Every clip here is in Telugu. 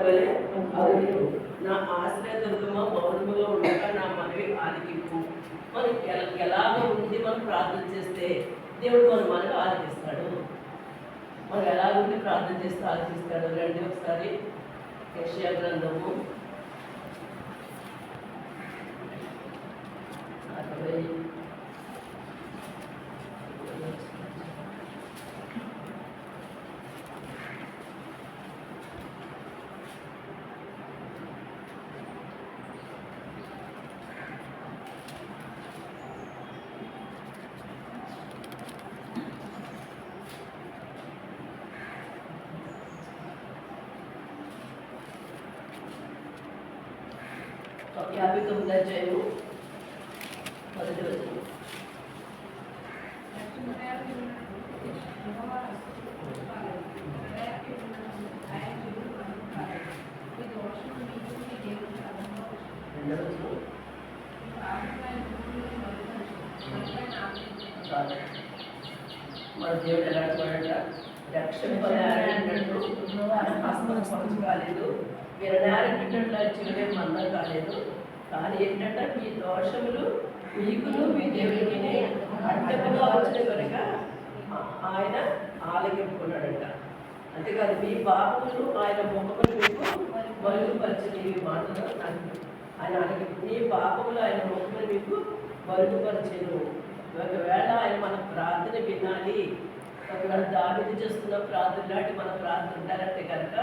అవును నా ఆశ్రయదుర్గమ మౌనముగా ఉండక నా మనవి ఆలకింపు. మనం ఎలాగో ఎలాగ ఉండి మనం ప్రార్థన చేస్తే దేవుడు మన మనవి ఆలకిస్తాడు. మనం ఎలా ఉండి ప్రార్థన చేస్తే ఆలకిస్తాడు. రండి ఒకసారి. యక్షయ గ్రంథము. అరవై యాభై తొమ్మిది అధ్యాయము మొదటి వచనం మన దేవుడు ఎలాంటి వాడంట రక్షింపలేరన్నట్టు ఆయన హస్తం కాలేదు. వినడానికి చెవులే మందం కాలేదు. కానీ ఏంటంటే మీ దోషములు మీకును మీ దేవుడికి అడ్డముగా వచ్చిన కనుక ఆయన ఆలగింపుకున్నాడంట అంతేకాదు మీ పాపములు ఆయన ముఖములు మీకు మరుగుపరిచిన ఈ మాటలు ఆయన ఆలకి మీ పాపములు ఆయన ముఖములు మీకు మరుగుపరిచను. ఒకవేళ ఆయన మన ప్రార్థన వినాలి ఒకవేళ దావిది చేస్తున్న ప్రార్థన లాంటి మన ప్రార్థన ఉంటారంటే కనుక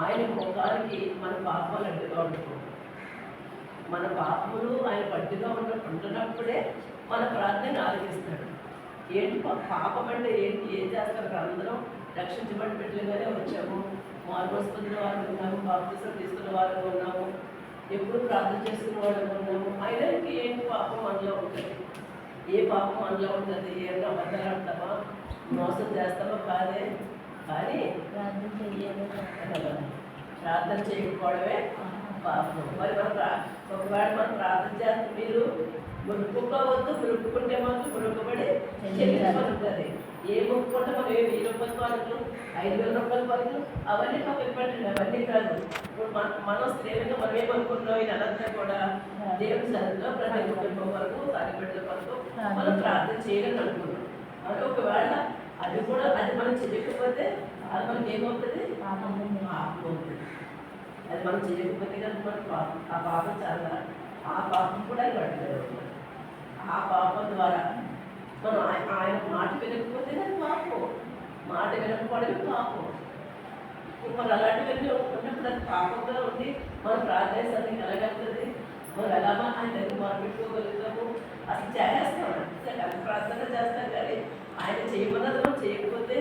ఆయన ముఖానికి మన పాపాలు అడ్డుగా ఉంటుంది. మన పాపములు ఆయన పట్టుగా ఉన్న ఉంటున్నప్పుడే మన ప్రార్థన ఆలకిస్తాడు. ఏంటి పాపం అంటే ఏంటి? ఏం చేస్తారు? అందరం రక్షించబడి పెట్టలేగానే వచ్చాము. మార్మోస్ పొందిన వారు ఉన్నాము బాప్తిసం తీసుకున్న వారు ఉన్నాము. ఎప్పుడు ప్రార్థన చేసుకున్న వాళ్ళు ఉన్నాము. అయినానికి ఏంటి పాపం మనలో ఉంటుంది? ఏ పాపం మనలో ఉంటుంది? ఏమన్నా అబద్ధాలు ఆడతామా? మోసం చేస్తామా? కాదే. కానీ ప్రార్థన చేయకపోవడమే పాపం. మరి మన ఒకవేళ మనం ప్రార్థన చేస్తే మీరు మురుక్కుకోవద్దు మురుక్కుంటే మాత్రం మురుక్కబడి చెల్లించబడుతుంది ఏ ముక్కుంటే మనం ఏ వెయ్యి రూపాయల పనులు ఐదు వేల రూపాయల పనులు అవన్నీ పక్కన పెట్టండి అవన్నీ కాదు. ఇప్పుడు మన మనం స్త్రీలుగా మనం ఏమనుకుంటున్నాం ఇదంతా కూడా దేవుని సన్నిధిలో ప్రతి కుటుంబం వరకు తల్లిబిడ్డల వరకు మనం ప్రార్థన చేయాలని అనుకున్నాం అది ఒకవేళ అది కూడా అది మనం చేయకపోతే అది మనకి ఏమవుతుంది పాపం అవుతుంది. అది మనం చేయకపోతే కనుక మన పాపం. ఆ పాపం చాలా ఆ పాపం కూడా పడుతుంది ఆ పాపం ద్వారా మనం ఆయన ఆయన మాట వినకపోతే అది పాపం. మాట వినకపోవడమే పాపం. మనం అలాంటివన్నీ ఉన్నప్పుడు అది పాపంగా ఉంది మన ప్రార్థన కలగలుగుతుంది మనం ఎలా మనం ఆయన దగ్గర మొరపెట్టుకోగలుగుతాము అసలు చేస్తాం. అంతే ప్రార్థన చేస్తాం కానీ ఆయన చేయమన్నది మనం చేయకపోతే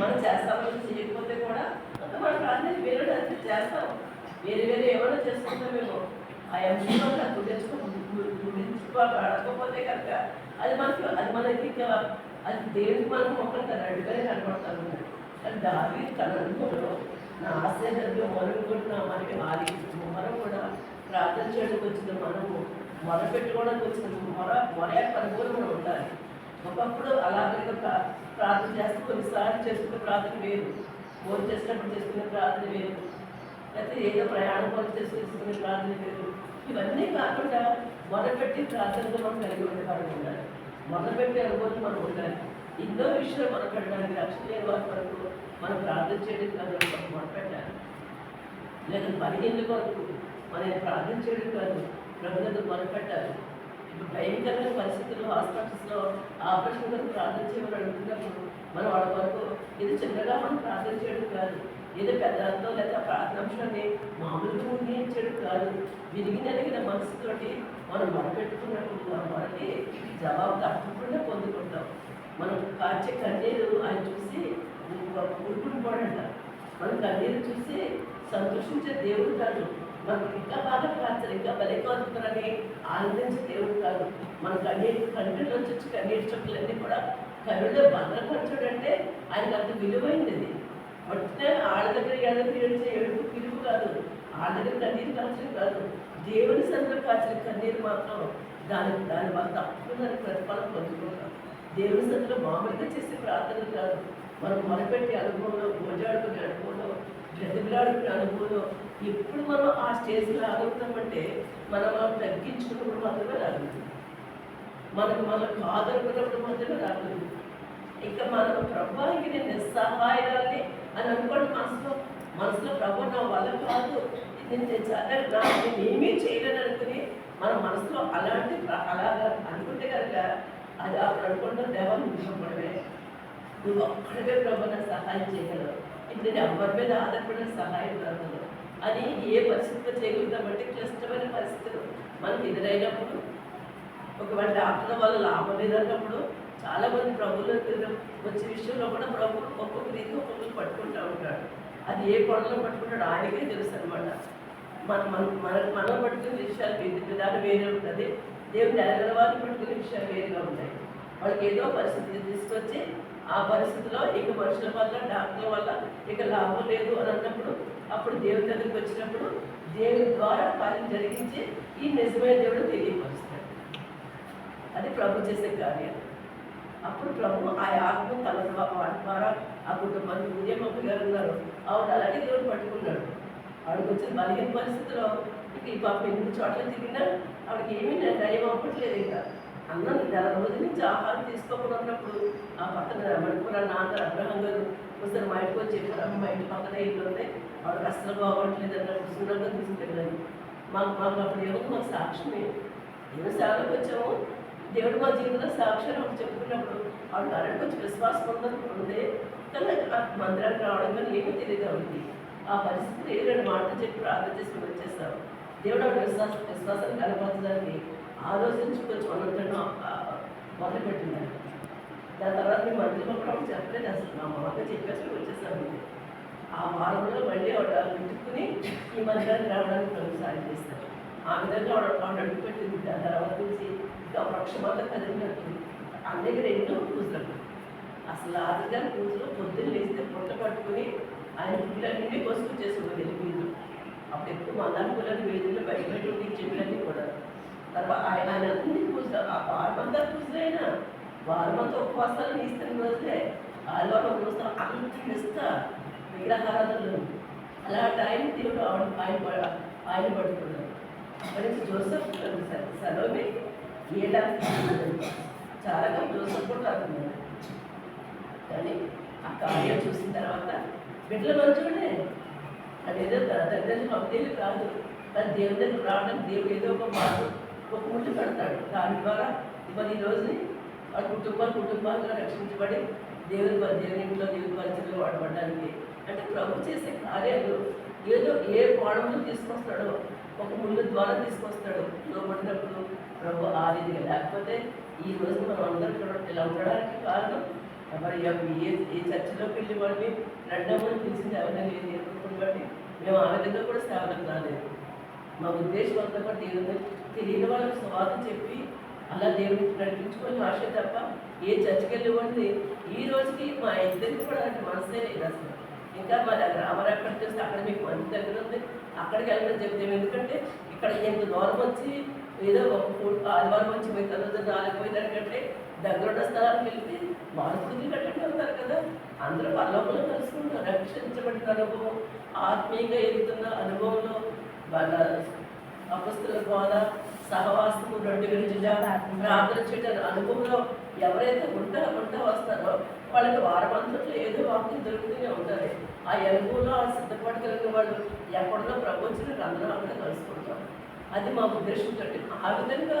మనం చేస్తామని చేయకపోతే కూడా మనం మన ప్రార్థన వేరే చేస్తాం. వేరే వేరే ఏమైనా చేసుకుంటాం మేము ఆ అంశంలో గుర్తించుకోకపోతే కనుక అది మనకి అది మనకి ఇంకా అది దేవునికి మనం మొక్కలు కదా అడుగునే కనబడతాను కానీ దావి తన అనుభవంలో నా ఆశ్చర్యంలో మనం కూడా మనకి వారి మనం కూడా ప్రార్థన చేయడానికి వచ్చిన మనము మొర పెట్టుకోవడానికి వచ్చిన మొర మొర యొక్క మనం ఉండాలి. ఒకప్పుడు అలాగే ప్రార్థన చేస్తూ కొన్నిసార్లు చేసుకునే ప్రార్థన వేరు. ఫోన్ చేసినప్పుడు చేసుకునే ప్రార్థన వేరు. లేకపోతే ఏదో ప్రయాణం పని చేసుకునే ప్రార్థన లేదు. ఇవన్నీ కాకుండా మొదలుపెట్టి ప్రార్థనతో మనం కలిగి ఉండేవారు ఉండాలి. మొదలుపెట్టే అనుభవం మనం ఉండాలి. ఎన్నో విషయాలు మనం పెట్టడానికి రక్షణ లేని వారి వరకు మనం ప్రార్థన చేయడం కాదు మనం మొదలుపెట్టాలి లేదా పదిహేను కొరకు మనం ప్రార్థన చేయడం కాదు ప్రభుత్వం మొదలుపెట్టాలి ఇప్పుడు భయంకరమైన పరిస్థితుల్లో హాస్పిటల్స్లో ఆపరేషన్ కొరకు ప్రార్థన చేయమని అడుగుతున్నప్పుడు మనం వాళ్ళ వరకు ఇది చిన్నగా మనం ప్రార్థన చేయడం కాదు. ఏదో పెద్దలతో లేదా ప్రార్థనాంశాన్ని మామూలుగా ఊహించడం కాదు. విరిగి నలిగిన మనసుతోటి మనం మొదలుపెట్టుకున్నప్పుడు మనకి జవాబు తప్పకుండా పొందుకుంటాం. మనం కాచే కన్నీరు ఆయన చూసి ఊరుకుని మనం కన్నీరు చూసి సంతోషించే దేవుడు కాదు. మనం ఇంకా బాగా కాచారు ఇంకా బలే కోరుతున్నారని ఆనందించే దేవుడు కాదు. మన కన్నీరు కంటిలో వచ్చి కన్నీరు చుక్కలన్నీ కూడా కరుణలో భద్రపరచడంటే ఆయనకు అంత విలువైంది అది దగ్గర ఏడ ఏడుపు పిలుపు కాదు. ఆ దగ్గర కన్నీరు కాల్చడం కాదు. దేవుని సందులో కాచిన కన్నీరు మాత్రం దాని దాని వల్ల తప్పకుండా ప్రతిఫలం పొందుకుంటాం దేవుని సందులో మామూలుగా చేసే ప్రార్థన కాదు. మనం మొదలుపెట్టి అనుభవంలో గోజాడుకునే అనుభవంలో బ్రతిమలాడుకునే అనుభవంలో ఎప్పుడు మనం ఆ స్టేజ్లో ఆగలుగుతామంటే మనం మనం తగ్గించుకున్నప్పుడు మాత్రమే రాగలుగుతాం. మనకు మనం కాదనుకున్నప్పుడు మాత్రమే రాగలుగుతాం. ఇంకా మనం ప్రభావికి నేను నిస్సహాయాన్ని అని అనుకోండి మనసులో. మనసులో ప్రభు నా వల్ల కాదు. నేను చాలా నా నేను ఏమీ చేయలేను అనుకుని మన మనసులో అలాంటి ప్ర- అలాగా అనుకుంటే కనుక అది అప్పుడు అనుకుంటాం దేవాన్ని నిజపడమే నువ్వు ఒక్కడివే ప్రభు నాకు సహాయం చేయగలవు. ఇప్పుడు నేను ఎవరి మీద ఆధారపడిన సహాయం రాగలవు అని ఏ పరిస్థితిలో చేయగలుగుతామంటే క్లిష్టమైన పరిస్థితులు. మనకి ఎదురైనప్పుడు ఒకవేళ డాక్టర్ వల్ల లాభం లేదన్నప్పుడు చాలా మంది ప్రభువులు వచ్చే విషయంలో కూడా ప్రభు ఒక్కొక్క రీతి ఒక్కొక్కరు పట్టుకుంటూ ఉంటాడు. అది ఏ కొడలో పట్టుకుంటాడో ఆయనకే తెలుసు అనమాట మన మన మన మనం పట్టుకునే విషయాలు వేరే విధానం వేరే ఉంటుంది. దేవుని ఎరగల వారిని పట్టుకునే విషయాలు వేరుగా ఉంటాయి. వాళ్ళకి ఏదో పరిస్థితి తీసుకొచ్చి ఆ పరిస్థితిలో ఇక మనుషుల వల్ల డాక్టర్ల వల్ల ఇక లాభం లేదు అని అన్నప్పుడు అప్పుడు దేవుని దగ్గరికి వచ్చినప్పుడు దేవుని ద్వారా కార్యం జరిగించి ఈ నిజమైన దేవుడు తెలియపరుస్తాడు. అది ప్రభు చేసే కార్యం. అప్పుడు ప్రభు ఆ ఆత్మ తన వాటి ద్వారా ఆ కుటుంబాన్ని ఉదయమప్ప గారు ఉన్నారు. ఆవిడ అలాగే దేవుడు పట్టుకున్నాడు. ఆవిడకి వచ్చిన బలహీన పరిస్థితిలో ఇక ఈ పాప ఎన్ని చోట్ల తిరిగినా ఆవిడకి ఏమీ నయం అవ్వట్లేదు ఇంకా. అన్నం నెల రోజుల నుంచి ఆహారం తీసుకోకుండా ఉన్నప్పుడు ఆ పక్కన మణిపుర నాన్న అబ్రహం గారు ఒకసారి మా ఇంటికి వచ్చి చెప్పారు మా ఇంటి పక్కన ఇల్లు ఉంది. ఆవిడ అస్సలు బాగోట్లేదు అన్నప్పుడు సున్నంగా తీసుకెళ్ళాను మాకు మాకు అప్పుడు ఏమో మాకు సాక్ష్యమే. ఏమో సేవలకు వచ్చాము. దేవుడు మా జీవితంలో సాక్ష్యం ఒకటి చెప్పుకున్నప్పుడు వాళ్ళు అరడికి కొంచెం విశ్వాసం ఉందని ఉంది కానీ ఆ మందిరానికి రావడం కానీ ఏమీ తెలియదు ఉంది. ఆ పరిస్థితిని ఏ రెండు మాటలు చెప్పి ప్రార్థన చేసుకుని వచ్చేసాం దేవుడు ఆవిడ విశ్వాస విశ్వాసాన్ని కనపరచడానికి ఆలోచించి కొంచెం అనంతరం మొదలుపెట్టిందండి దాని తర్వాత మేము మంత్రి పంపడం చెప్పలేదు అసలు. మా మామగా చెప్పేసి వచ్చేసాము ఆ వారంలో మళ్ళీ ఆవిడ వెతుక్కుని ఈ మందిరానికి రావడానికి కొనసాగి చేస్తాను. ఆ విధంగా ఆవిడ అడుగుపెట్టింది దాని తర్వాత నుంచి ఇంకా వృక్షమంతా కదిలినట్టు అందరికీ రెండు పూజలు. అసలు ఆదిగా పూజలు పొద్దున్న లేస్తే పుట్ట పట్టుకుని ఆయన పుట్లన్నీ పసుపు చేసుకుని వీధులు. అప్పుడు ఎక్కువ మందాల పూలని వీధుల్లో బయట బయట ఉండి చెవులన్నీ కూడా. తర్వాత ఆయన ఆయన అన్ని పూజలు ఆ వారమంతా పూజలైనా వారమంతా ఉపవాసాలు ఇస్తున్న రోజులే. ఆదివారం రోజు అంత ఇస్తా విగ్రహారాధనలు. అలా టైం తిరుగు ఆయన ఆయన పడుతున్నారు అక్కడి జోసెఫ్ సలోమి చాలా జోసెఫ్ కూడా రాకున్నాడు కానీ ఆ కార్యం చూసిన తర్వాత బిడ్డల మంచోడే అది ఏదో తల్లిదండ్రులు అప్పేది కాదు. కానీ దేవుని దగ్గర రావడానికి దేవుడు ఏదో ఒక మాట ఒక ముట్టు పెడతాడు. దాని ద్వారా మరి ఈ రోజుని ఆ కుటుంబాలు కుటుంబాలుగా రక్షించబడి దేవుని దేవుని ఇంట్లో దేవుని పరిచయంలో వాడబడడానికి అంటే ప్రభు చేసే కార్యాలు ఏదో ఏ కోణంలో తీసుకొస్తాడో ఒక ముళ్ళు ద్వారా తీసుకొస్తాడు లోపడినప్పుడు ప్రభు ఆ రీతిగా లేకపోతే ఈ రోజు మనం అందరం ఇక్కడ ఇలా ఉండడానికి కారణం మరి ఏ ఏ చర్చిలోకి వెళ్ళి వాడిని రెండవని పిలిచింది ఎవరైనా లేదు ఎదుర్కొని బట్టి మేము ఆ విధంగా కూడా సేవలకు రాలేదు. మా ఉద్దేశం అంతా కూడా దేవుని తెలియని వాళ్ళకి స్వార్థం చెప్పి అలా దేవుడిని నడిపించుకొని ఆశ తప్ప ఏ చర్చికి వెళ్ళేవాడిని ఈ రోజుకి మా ఇద్దరికి కూడా అంటే మనసే లేదు అసలు. ఇంకా మరి అమర ఎక్కడ చేస్తే అక్కడ మీకు మంచి దగ్గర ఉంది. అక్కడికి వెళ్ళమని చెప్తాం ఎందుకంటే ఇక్కడ ఎంత దూరం వచ్చి ఏదో ఒక ఆదివారం వచ్చి మిగతా రోజు నాలుగు పోయిందంటే దగ్గర ఉన్న స్థలానికి వెళ్తే బుద్ధి కట్టండి అవుతారు కదా. అందరూ పల్లవులో కలుసుకుంటారు. రక్షించబడిన అనుభవం ఆత్మీయంగా ఎదుగుతున్న అనుభవంలో వాళ్ళ అపస్తుల ద్వారా సహవాసము రెండు విరుజుగా ప్రార్థన చేయడం అనుభవంలో ఎవరైతే ఉంటా ఉంటా వస్తారో వాళ్ళకి వారమంతట్లో ఏదో వాక్యం దొరుకుతూనే ఉంటుంది. ఆ ఎలుగులో ఆ సిద్ధపడగలిగిన వాళ్ళు ఎక్కడో ప్రపంచంలో అందరం అక్కడ కలుసుకుంటాం అది మా ఉద్దేశంతో ఆ విధంగా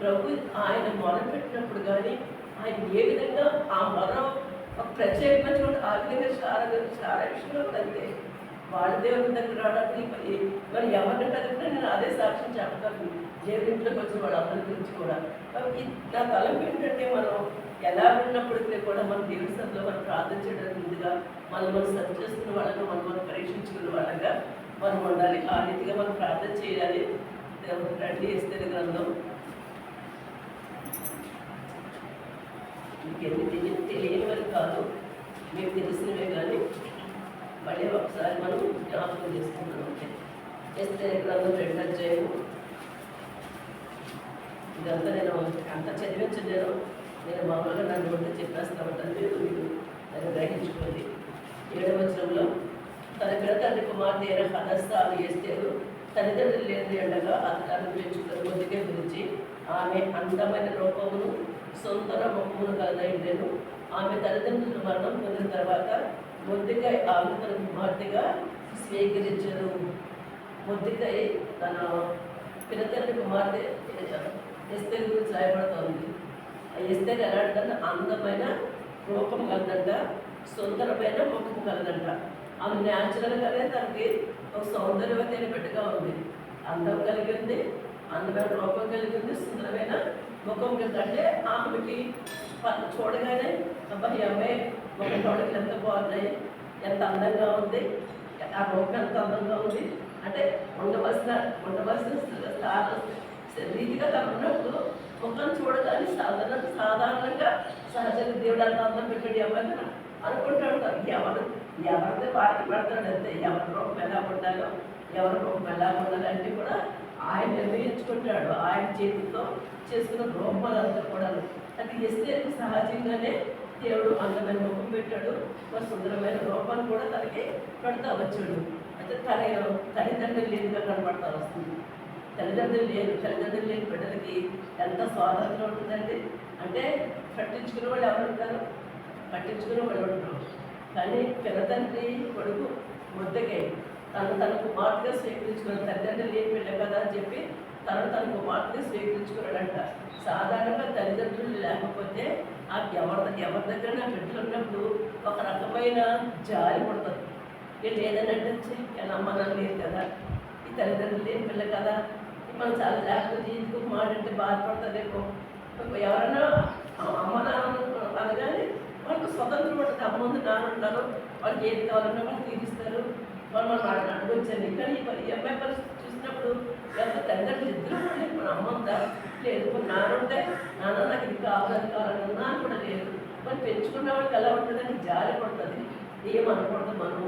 ప్రభు ఆయన మొదలుపెట్టినప్పుడు కానీ ఆయన ఏ విధంగా ఆ మొర ప్రత్యేకమైనటువంటి ఆర్థిక ఆ విధంగా విషయంలో అంతే వాళ్ళ దేవుని దగ్గర రావడానికి మరి ఎవరిని కదిలినా నేను అదే సాక్ష్యం చెప్పగలను. దేవుని ఇంట్లోకి వచ్చిన వాళ్ళందరి గురించి కూడా. కాబట్టి నా తలంపు ఏంటంటే మనం ఎలా ఉన్నప్పటికీ కూడా మన దేవుడి సభలో మనం ప్రార్థన చేయడానికి ముందుగా మనం మనం సరి చేసుకున్న వాళ్ళగా మనం మనం పరీక్షించుకున్న వాళ్ళగా మనం ఉండాలి. ఆ రీతిగా మనం ప్రార్థన చేయాలి. రండి ఇస్తే గ్రంథం. మీకు ఎన్ని తెలియని తెలియని కాదు. మేము తెలిసినవే కానీ మళ్ళీ ఒకసారి మనం జ్ఞాపకం చేసుకుంటాం ఎస్తే చేస్తే గ్రంథం రెండు అధ్యాయము ఇదంతా నేను అంత చదివించలేను నేను మామూలుగా నన్ను ఉంటే చెప్పేస్తా ఉంటాను. మీరు మీరు దాన్ని గ్రహించుకోండి. ఏడవ వచనంలో తన పిల్లతండ్రి కుమార్తె అయిన హదస్సాలు ఎస్తేరు తల్లిదండ్రులు లేని ఎండగా అతను పెంచుకుని కొద్దిగా గురించి ఆమె అందమైన రూపమును సొంత ముఖమును కలదైండేను ఆమె తల్లిదండ్రుల మరణం పొందిన తర్వాత మొద్దికై ఆమె తన కుమార్తెగా స్వీకరించరు మొద్దికై తన పిల్లతండ్రి కుమార్తె ఎస్తేరు గురించి రాయబడుతోంది ఆ ఎస్తేరు ఎలాంటిదంటే అందమైన రూపం కలదంట సుందరమైన ముఖం కలదంట ఆమె న్యాచురల్గానే తనకి ఒక సౌందర్యవతైన బిడ్డగా ఉంది అందం కలిగింది అందమైన రూపం కలిగింది సుందరమైన ముఖం కలిగి అంటే ఆమెకి చూడగానే అబ్బాయి అమ్మాయి ఒక తొడలు ఎంత బాగున్నాయి ఎంత అందంగా ఉంది ఆ రూపం ఎంత అందంగా ఉంది అంటే ఉండవలసిన ఉండవలసిన రీతిగా తను ముఖం చూడగానే సాధారణ సాధారణంగా సహజంగా దేవుడు అంత అందం పెట్టాడు ఎవరు అనుకుంటాడు ఎవరు ఎవరిది వారికి పెడతాడు అంతే. ఎవరి రూపం ఎలా ఉండాలో ఎవరి రూపం ఎలా ఉండాలంటే కూడా ఆయన నిర్ణయించుకుంటాడు. ఆయన చేతితో చేసుకున్న రూపాలంతా కూడా అది ఇస్తే సహజంగానే దేవుడు అందమైన ముఖం పెట్టాడు. మరి సుందరమైన రూపాన్ని కూడా తనకి పెడతా వచ్చాడు అయితే తన తల్లిదండ్రులు లేనిగా కనపడతా వస్తుంది తల్లిదండ్రులు లేని తల్లిదండ్రులు లేని బిడ్డలకి ఎంత స్వాతంత్రం ఉంటుందండి? అంటే పట్టించుకునే వాళ్ళు ఎవరు ఉంటారు? పట్టించుకునే వాళ్ళు ఉంటారు కానీ పిల్లతండ్రి కొడుకు ముద్దకే తను తన కుమార్తెగా స్వీకరించుకున్నాడు తల్లిదండ్రులు లేని బిడ్డ కదా అని చెప్పి తను తన కుమార్తెగా స్వీకరించుకున్నాడంట. సాధారణంగా తల్లిదండ్రులు లేకపోతే ఆ ఎవరి ఎవరి దగ్గర నా బిడ్డలు ఉన్నప్పుడు ఒక రకమైన జాలి పడుతుంది. వీళ్ళు ఏదైనా అంటే ఎలా అమ్మ నన్ను లేదు కదా ఈ తల్లిదండ్రులు లేని పిల్ల కదా మనం చాలా జాగ్రత్త తీసుకుని మాట్లాడితే బాధపడుతుంది బాధపడుతుందేమో ఎవరైనా అమ్మ నాన్న అనగానే వాళ్ళకి స్వతంత్రం ఉంటుంది. అమ్మ ముందు నాన్న ఉంటారు. వాళ్ళకి ఏది కావాలన్నా వాళ్ళు తీరుస్తారు. వాళ్ళు మనం అడగొచ్చండి. కానీ ఈ అమ్మాయి పరిస్థితి చూసినప్పుడు ఎంత తల్లిదండ్రులు ఇద్దరు కూడా లేదు మన అమ్మ ఉందా? లేదు. మన నాన్న ఉంటే నాన్న నాకు ఇది కావాలని కావాలని నాన్న కూడా లేదు. మరి పెంచుకున్న వాళ్ళకి ఎలా ఉంటుందని జాలి పడుతుంది. ఏమనకూడదు మనం.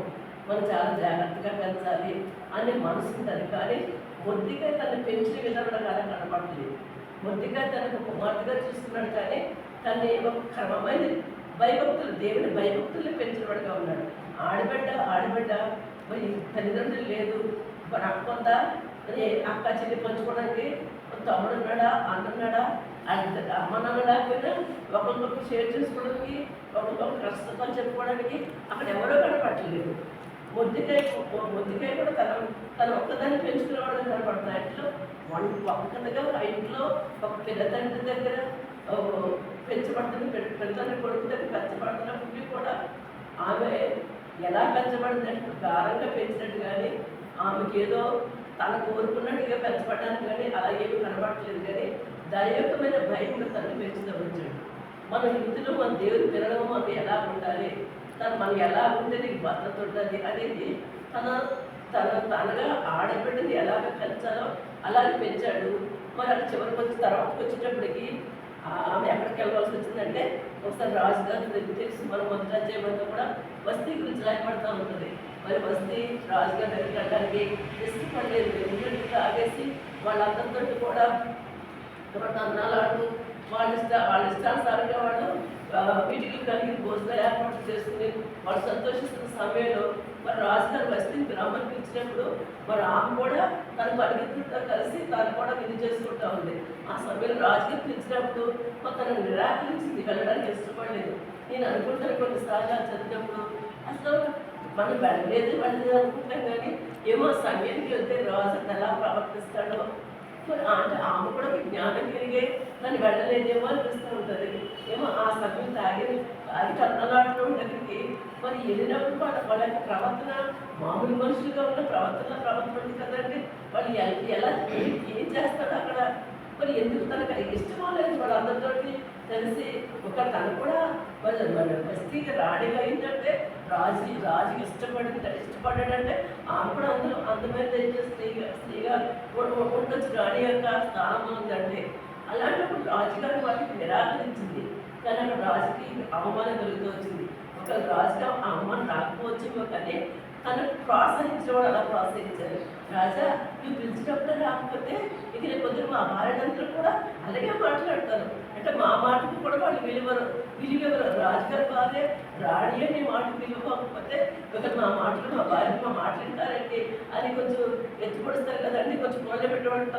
మనం చాలా జాగ్రత్తగా పెంచాలి అనే మనసు ఉంటుంది. కానీ బొద్దిగా తను పెంచిన విధానం కానీ కనపడలేదు. మొద్దిగా తనకు కుమార్తెగా చూస్తున్నాడు కానీ తను ఒక క్రమమైన భయభక్తులు దేవుని భయభక్తులు పెంచినవాడుగా ఉన్నాడు. ఆడబిడ్డ ఆడబిడ్డ మరి తల్లిదండ్రులు లేదు. మరి అక్క ఉందా? మరి అక్క చెల్లి పంచుకోవడానికి తమ్ముడు ఉన్నాడా? అన్నున్నాడా అమ్మ నాన్న లేకపోయినా ఒకరికొకరు షేర్ చేసుకోవడానికి ఒకరికొకరు కష్టం చెప్పుకోవడానికి అక్కడ ఎవరో కనపడలేదు ముద్దికాయ బొద్దికాయ కూడా తన తన ఒక్కదాన్ని పెంచుకునేవాడు కనపడుతుంది ఇంట్లో వన్ ఒక్కదిగా ఇంట్లో ఒక పిల్ల తండ్రి దగ్గర పెంచబడుతుంది పెంచబడుతున్న పెద్ద- కొడుకు దగ్గర పెంచబడుతున్నప్పటికీ కూడా ఆమె ఎలా పెంచబడింది అంటే గారంగా పెంచినట్టు కానీ ఆమెకి ఏదో తన కోరుకున్నట్టుగా పెంచబడడానికి కానీ అలా ఏమీ కనబడట్లేదు కానీ దైవికమైన భయం తను పెంచుతూ వచ్చాడు. మన ఇంటిలో మన దేవుడు పిల్లలు మనం ఎలా ఉండాలి? తను మనం ఎలా ఉంటే నీకు భద్రత ఉంటుంది అనేది తన తన తనగా ఆడబిడ్డని ఎలాగ పెంచాలో అలాగే పెంచాడు. మరి అక్కడ చివరికి వచ్చి తర్వాత వచ్చేటప్పటికి ఆమె ఎక్కడికి వెళ్ళవలసి వచ్చిందంటే ఒకసారి రాజుగారు దగ్గర తెలిసి మనం మొదటి అధ్యాయంలో కూడా వస్తీ గురించి రాయబడుతూ ఉంటుంది. మరి వస్తీ రాజుగారి దగ్గరికి వెళ్ళడానికి ఇష్టపడలేదు ఎందుకంటే తాగేసి వాళ్ళందరితో కూడా తర్వాత అన్నాలు ఆడుతూ వాళ్ళ ఇష్ట వాళ్ళ ఇష్టానుసారంగా వాళ్ళు వీటికి కలిగి భోజనాలు ఏర్పాటు చేసుకుని వాళ్ళు సంతోషిస్తున్న సమయంలో మరి రాజుగారు వస్తే గ్రామానికి పిలిచినప్పుడు మరి ఆమె కూడా తన పరిగెత్తులతో కలిసి తను కూడా విధి చేసుకుంటా ఉంది. ఆ సమయంలో రాజుగారు పిలిచినప్పుడు తను నిరాకరించింది వెళ్ళడానికి ఇష్టపడలేదు. నేను అనుకుంటాను కొన్నిసార్లు అది చదివినప్పుడు అసలు మనం వెళ్ళలేదు వెళ్ళలేదు అనుకుంటాం కానీ ఏమో సమయానికి వెళ్తే రాజు ఎలా ప్రవర్తిస్తాడో. మరి అంటే ఆమె కూడా జ్ఞానం కలిగే తను వెళ్ళలేదేమో అనిపిస్తూ ఉంటుంది. తాగి కన్నలాడుతూ మరి వెళ్ళినప్పుడు వాళ్ళ వాళ్ళ ప్రవర్తన మామూలు మనుషులుగా ఉన్న ప్రవర్తన ప్రవర్తన ఉంది కదండి. వాళ్ళు ఎలా ఏం ఏం చేస్తాడు అక్కడ? మరి ఎందుకు తనకు ఇష్టమో లేదు వాళ్ళందరితోటి తెలిసి ఒక తను కూడా మరి మన బస్తీకి రాణిగా అయిందంటే రాజు రాజు ఇష్టపడింది ఇష్టపడ్డాడంటే ఆమె కూడా అందులో అందమైన స్త్రీగా స్త్రీగా ఉండొచ్చు. రాణి యొక్క స్థానం ఉందండి. అలాంటప్పుడు రాజుగారు వాళ్ళకి నిరాకరించింది. కానీ అక్కడ రాజుకి అవమానం కలుగుతూ వచ్చింది. ఒక రాజుకి అవమానం రాకపోవచ్చేమో కానీ తను ప్రోత్సహించడం అలా ప్రోత్సహించారు. రాజా నువ్వు పిలిచినప్పుడు రాకపోతే ఇక రేపు పొద్దున మా భార్యనంతా కూడా అలాగే మాట్లాడతారు. అంటే మా మాటకు కూడా వాళ్ళు విలువరు. విలువెవరు? రాజుగారు బాధే రాణి అని మాటకు విలువకపోతే ఒక మా మాటలు మా భార్య మా మాట్లాడతారండి అని కొంచెం ఎత్తుపడుస్తారు కదండి. కొంచెం మొదలు పెట్టమంటారు